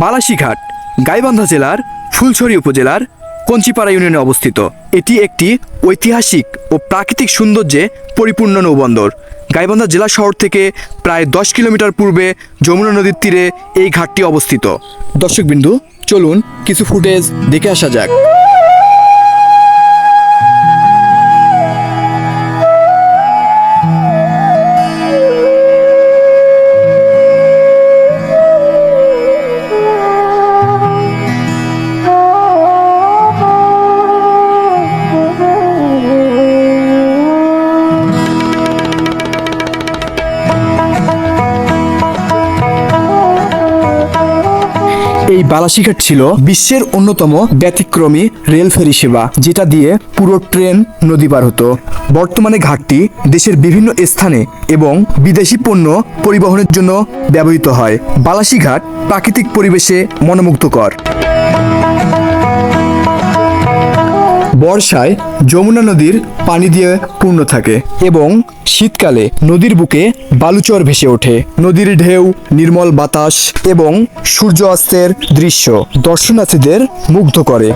বালাসীঘাট গাইবান্ধা জেলার ফুলছড়ি উপজেলার কঞ্চিপাড়া ইউনিয়নে অবস্থিত। এটি একটি ঐতিহাসিক ও প্রাকৃতিক সৌন্দর্যে পরিপূর্ণ নৌবন্দর। গাইবান্ধা জেলা শহর থেকে প্রায় দশ কিলোমিটার পূর্বে যমুনা নদীর তীরে এই ঘাটটি অবস্থিত। দর্শকবিন্দু, চলুন কিছু ফুটেজ দেখে আসা যাক। এই বালাসিঘাট ছিল বিশ্বের অন্যতম ব্যতিক্রমী রেল ফেরি সেবা, যেটা দিয়ে পুরো ট্রেন নদী পার হতো। বর্তমানে ঘাটটি দেশের বিভিন্ন স্থানে এবং বিদেশি পণ্য পরিবহনের জন্য ব্যবহৃত হয়। বালাসিঘাট প্রাকৃতিক পরিবেশে মনোমুগ্ধকর। বর্ষায় যমুনা নদীর পানি দিয়ে পূর্ণ থাকে এবং শীতকালে নদীর বুকে বালুচর ভেসে ওঠে। নদীর ঢেউ, নির্মল বাতাস এবং সূর্য অস্তের দৃশ্য দর্শনার্থীদের মুগ্ধ করে।